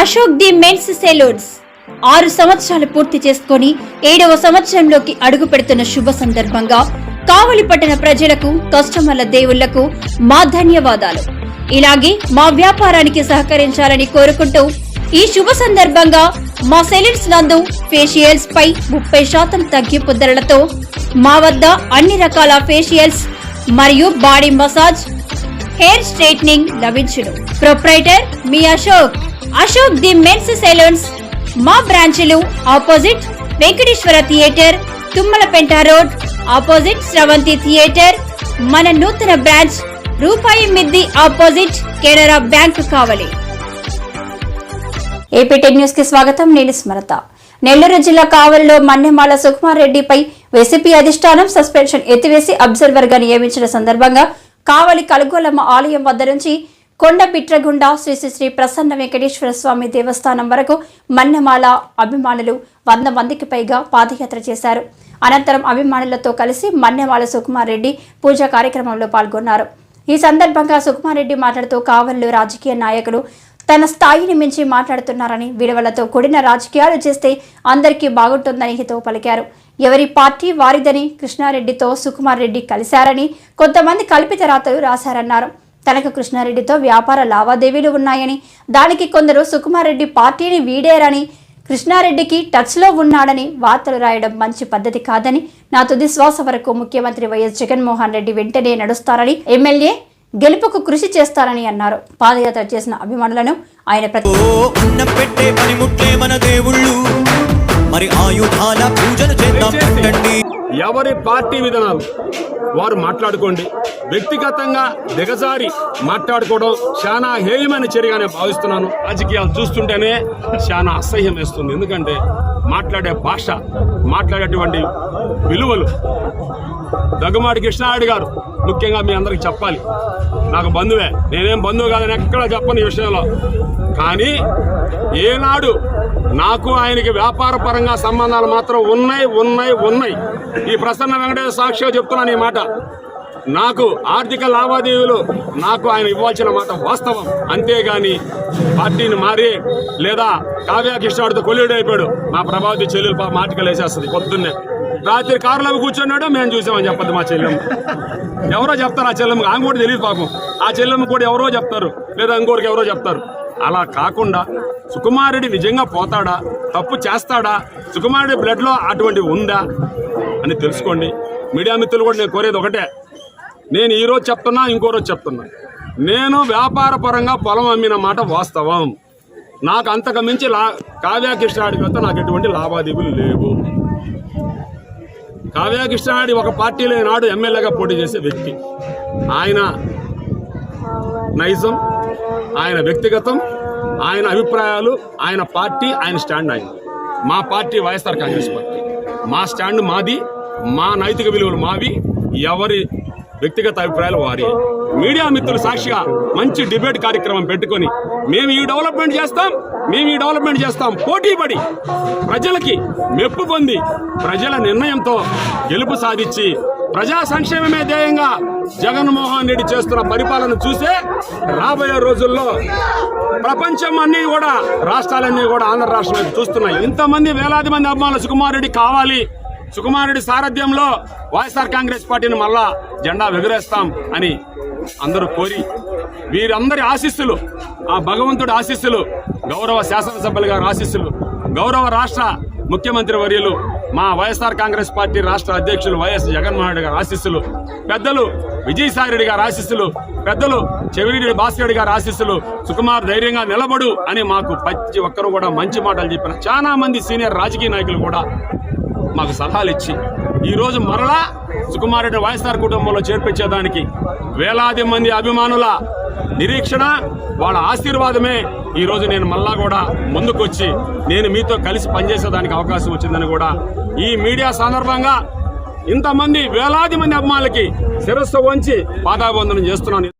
Ashok the men's salons. ఆరు సంవత్సరాలు పూర్తి చేసుకొని ఏడవ సంవత్సరంలోకి అడుగు పెడుతున్న శుభ సందర్భంగా కావలి పట్టణ ప్రజలకు కస్టమర్ల దేవుళ్ళకు మా ధన్యవాదాలు. ఇలాగే మా వ్యాపారానికి సహకరించాలని కోరుకుంటూ ఈ శుభ సందర్భంగా మా సెలూన్స్ నందు ఫేషియల్స్ పై ముప్పై శాతం తగ్గింపు ధరలతో మా వద్ద అన్ని రకాల ఫేషియల్స్ మరియు బాడీ మసాజ్ హెయిర్ స్ట్రైట్నింగ్ లభించును. Proprietor me Ashok. Ashok the men's salons. మా బ్రాంచ్లు opposite Venkateswara theatre Tummalapenta road opposite Sravanthi theatre. మన నూతన బ్రాంచ్ రూపాయి మిద్ది opposite Canara bank Kavali. AP ten న్యూస్కి స్వాగతం. నేను స్మరత. నెల్లూరు జిల్లా కావలిలో మన్నెమాల సుకుమార్ రెడ్డిపై వైసీపీ అధిష్టానం సస్పెన్షన్ ఎత్తివేసి అబ్జర్వర్గా నియమించిన సందర్భంగా కావలి కలుగోలమ్మ ఆలయం వద్ద నుంచి కొండపిట్రగుండ శ్రీ శ్రీ శ్రీ ప్రసన్న వెంకటేశ్వర స్వామి దేవస్థానం వరకు మన్నెమాల అభిమానులు వంద మందికి పైగా పాదయాత్ర చేశారు. అనంతరం అభిమానులతో కలిసి మన్నెమాల సుకుమార్ రెడ్డి పూజా కార్యక్రమంలో పాల్గొన్నారు. ఈ సందర్భంగా సుకుమార్ రెడ్డి మాట్లాడుతూ కావలిలో రాజకీయ నాయకులు తన స్థాయిని మించి మాట్లాడుతున్నారని విలువలతో కూడిన రాజకీయాలు చేస్తే అందరికీ బాగుంటుందని హితవు పలికారు. ఎవరి పార్టీ వారిదని కృష్ణారెడ్డితో సుకుమార్ రెడ్డి కలిశారని కొంతమంది కల్పిత రాతలు రాశారన్నారు. తనకు కృష్ణారెడ్డితో వ్యాపార లావాదేవీలు ఉన్నాయని దానికి కొందరు సుకుమార్ రెడ్డి పార్టీని వీడారని కృష్ణారెడ్డికి టచ్లో ఉన్నాడని వార్తలు రాయడం మంచి పద్ధతి కాదని నా తుది శ్వాస వరకు ముఖ్యమంత్రి వైఎస్ జగన్మోహన్ రెడ్డి వెంటనే నడుస్తారని ఎమ్మెల్యే గెలుపుకు కృషి చేస్తారని అన్నారు. పాదయాత్ర చేసిన అభిమానులను ఆయన ప్రతి ఓ ఉన్న పెట్టే పనిముట్లే మన దేవుళ్ళు. మరి ఆయుధాల పూజలు చేద్దాం పట్టండి ఎవరి పార్టీ విధానాలు? వారు మాట్లాడుకోండి. వ్యక్తిగతంగా దిగజారి మాట్లాడుకోవడం చాలా హేయమైన చర్యగానే భావిస్తున్నాను. రాజకీయాలు చూస్తుంటేనే చాలా అసహ్యం వేస్తుంది. ఎందుకంటే మాట్లాడే భాష మాట్లాడేటువంటి విలువలు. దగ్గుమాటి కృష్ణారెడ్డి గారు ముఖ్యంగా మీ అందరికి చెప్పాలి. నాకు బంధువే. నేనేం బంధువు కాదని ఎక్కడ చెప్పను ఈ విషయంలో. కానీ ఏనాడు నాకు ఆయనకి వ్యాపార పరంగా సంబంధాలు మాత్రం ఉన్నాయి ఉన్నాయి ఉన్నాయి. ఈ ప్రసన్న వెంకటేశ్వర సాక్షిగా చెప్తున్నాను ఈ మాట. నాకు ఆర్థిక లావాదేవీలు నాకు ఆయన ఇవ్వాల్సిన మాట వాస్తవం. అంతేగాని పార్టీని మారి లేదా కావ్యాకిష్టాడితో కొల్లుడైపోయాడు. మా ప్రభావతి చెల్లెలు పాప మాటకలు వేసేస్తుంది పొద్దున్నే. రాత్రి కారులో కూర్చున్నాడు మేము చూసామని చెప్పద్దు మా చెల్లెమ్మ. ఎవరో చెప్తారు ఆ చెల్లెమ్మ ఆమె కూడా తెలియదు పాపం. ఆ చెల్లెమ్మ కూడా ఎవరో చెప్తారు లేదా ఇంకోరికి ఎవరో చెప్తారు. అలా కాకుండా సుకుమారుడి నిజంగా పోతాడా? తప్పు చేస్తాడా? సుకుమారుడి బ్లడ్లో అటువంటివి ఉందా? అని తెలుసుకోండి. మీడియా మిత్రులు కూడా నేను కోరేది ఒకటే. నేను ఈరోజు చెప్తున్నా ఇంకో రోజు చెప్తున్నా. నేను వ్యాపార పరంగా పొలం అమ్మిన మాట వాస్తవం. నాకు అంతకు మించి లా కావ్య కృష్ణాడితో నాకు ఎటువంటి లావాదేవీలు లేవు. కావ్య ఒక పార్టీలో నాడు ఎమ్మెల్యేగా పోటీ చేసే వ్యక్తి. ఆయన నైజం ఆయన వ్యక్తిగతం ఆయన అభిప్రాయాలు ఆయన పార్టీ ఆయన స్టాండ్ ఆయన. మా పార్టీ వైఎస్ఆర్ కాంగ్రెస్ పార్టీ. మా స్టాండ్ మాది మా నైతిక విలువలు మావి ఎవరి వ్యక్తిగత అభిప్రాయాలు వారి. మీడియా మిత్రులు సాక్షిగా మంచి డిబేట్ కార్యక్రమం పెట్టుకొని మేము ఈ డెవలప్మెంట్ చేస్తాం మేము ఈ డెవలప్మెంట్ చేస్తాం. పోటీ పడి ప్రజలకి మెప్పు పొంది ప్రజల నిర్ణయంతో గెలుపు సాధించి ప్రజా సంక్షేమమే ధ్యేయంగా జగన్మోహన్ రెడ్డి చేస్తున్న పరిపాలన చూసే రాబోయే రోజుల్లో ప్రపంచం అన్ని కూడా రాష్ట్రాలన్నీ కూడా ఆంధ్ర రాష్ట్రం చూస్తున్నాయి. ఇంతమంది వేలాది మంది అభిమానులు సుకుమార్ రెడ్డి కావాలి. సుకుమార్ రెడ్డి సారథ్యంలో వైఎస్ఆర్ కాంగ్రెస్ పార్టీని మళ్ళా జెండా ఎగురేస్తాం అని అందరూ కోరి వీరందరి ఆశీస్సులు ఆ భగవంతుడి ఆశీస్సులు గౌరవ శాసనసభ్యులు గారి ఆశీస్సులు గౌరవ రాష్ట్ర ముఖ్యమంత్రి వర్యులు మా వైఎస్ఆర్ కాంగ్రెస్ పార్టీ రాష్ట్ర అధ్యక్షులు వైఎస్ జగన్మోహన్ రెడ్డి గారి ఆశీస్సులు పెద్దలు విజయసాయి రెడ్డి గారి ఆశీస్సులు పెద్దలు చెవిరెడ్డి భాస్కర్ రెడ్డి గారి ఆశీస్సులు సుకుమార్ ధైర్యంగా నిలబడు అని మాకు ప్రతి ఒక్కరు కూడా మంచి మాటలు చెప్పిన చాలా మంది సీనియర్ రాజకీయ నాయకులు కూడా మాకు సలహాలు ఇచ్చి ఈరోజు మరలా సుకుమారెడ్డి వైఎస్ఆర్ కుటుంబంలో చేర్పించేదానికి వేలాది మంది అభిమానుల నిరీక్షణ వాళ్ళ ఆశీర్వాదమే ఈరోజు నేను మళ్ళా కూడా ముందుకొచ్చి నేను మీతో కలిసి పనిచేసేదానికి అవకాశం వచ్చిందని కూడా ఈ మీడియా సందర్భంగా ఇంతమంది వేలాది మంది అభిమానులకి శిరస్సు వంచి పాదాబంధనం చేస్తున్నాను.